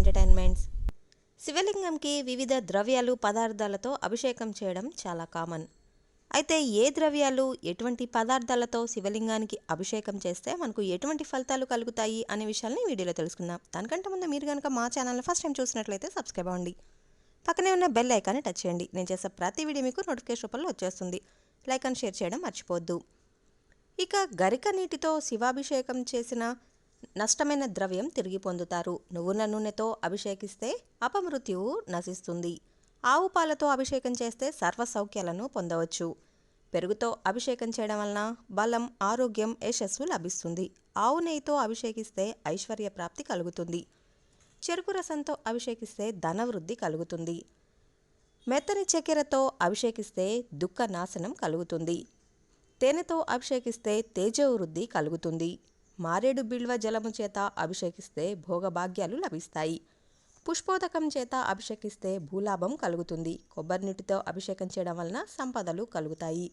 Entertainments. శివలింగంకి వివిధ ద్రవ్యాలు పదార్థాలతో అభిషేకం చేయడం చాలా కామన్. అయితే ఏ ద్రవ్యాలు ఎటువంటి పదార్థాలతో శివలింగానికి అభిషేకం చేస్తే మనకు ఎటువంటి ఫలితాలు కలుగుతాయి అనే విషయాల్ని వీడియోలో తెలుసుకుందాం. దానికంటే ముందు మీరు కనుక మా ఛానల్ని ఫస్ట్ టైం చూసినట్లయితే సబ్స్క్రైబ్ అవ్వండి. పక్కనే ఉన్న బెల్ ఐకాన్ని టచ్ చేయండి. నేను చేసే ప్రతి వీడియో మీకు నోటిఫికేషన్ రూపంలో వచ్చేస్తుంది. లైక్ అండ్ షేర్ చేయడం మర్చిపోద్దు ఇక గరిక నీటితో శివాభిషేకం చేసిన నష్టమైన ద్రవ్యం తిరిగి పొందుతారు. నువ్వుల నూనెతో అభిషేకిస్తే అపమృత్యువు నశిస్తుంది. ఆవు పాలతో అభిషేకం చేస్తే సర్వ సౌఖ్యాలను పొందవచ్చు. పెరుగుతో అభిషేకం చేయడం వలన బలం ఆరోగ్యం యశస్సు లభిస్తుంది. ఆవు నెయ్యితో అభిషేకిస్తే ఐశ్వర్య ప్రాప్తి కలుగుతుంది. చెరుకు రసంతో అభిషేకిస్తే ధనవృద్ధి కలుగుతుంది. మెత్తని చక్కెరతో అభిషేకిస్తే దుఃఖ నాశనం కలుగుతుంది. తేనెతో అభిషేకిస్తే తేజవృద్ధి కలుగుతుంది. మారేడు బిల్వ జలము చేత అభిషేకిస్తే భోగభాగ్యాలు లభిస్తాయి. పుష్పోదకం చేత అభిషేకిస్తే భూలాభం కలుగుతుంది. కొబ్బరి నీటితో అభిషేకం చేయడం వలన సంపదలు కలుగుతాయి.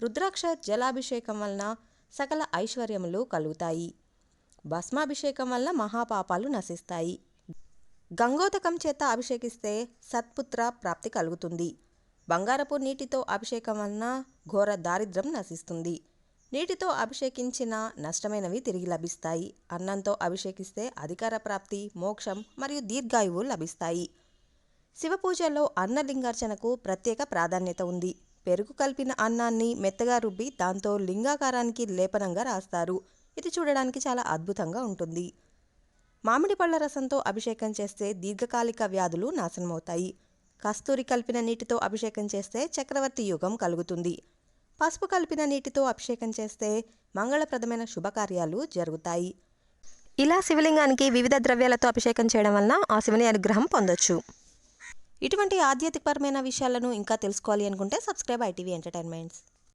రుద్రాక్ష జలాభిషేకం వలన సకల ఐశ్వర్యములు కలుగుతాయి. భస్మాభిషేకం వల్ల మహాపాపాలు నశిస్తాయి. గంగోదకం చేత అభిషేకిస్తే సత్పుత్ర ప్రాప్తి కలుగుతుంది. బంగారపు నీటితో అభిషేకం వలన ఘోర దారిద్ర్యం నశిస్తుంది. నీటితో అభిషేకించిన నష్టమైనవి తిరిగి లభిస్తాయి. అన్నంతో అభిషేకిస్తే అధికార ప్రాప్తి మోక్షం మరియు దీర్ఘాయువు లభిస్తాయి. శివ పూజలో అన్నలింగార్చనకు ప్రత్యేక ప్రాధాన్యత ఉంది. పెరుగు కలిపిన అన్నాన్ని మెత్తగా రుబ్బి దాంతో లింగాకారానికి లేపనంగా రాస్తారు. ఇది చూడడానికి చాలా అద్భుతంగా ఉంటుంది. మామిడి పళ్ళ రసంతో అభిషేకం చేస్తే దీర్ఘకాలిక వ్యాధులు నాశనమవుతాయి. కస్తూరి కలిపిన నీటితో అభిషేకం చేస్తే చక్రవర్తి యుగం కలుగుతుంది. పసుపు కలిపిన నీటితో అభిషేకం చేస్తే మంగళప్రదమైన శుభకార్యాలు జరుగుతాయి. ఇలా శివలింగానికి వివిధ ద్రవ్యాలతో అభిషేకం చేయడం వలన ఆ శివుని అనుగ్రహం పొందొచ్చు. ఇటువంటి ఆధ్యాత్మికపరమైన విషయాలను ఇంకా తెలుసుకోవాలి అనుకుంటే సబ్స్క్రైబ్ ఐటీవీ ఎంటర్టైన్మెంట్స్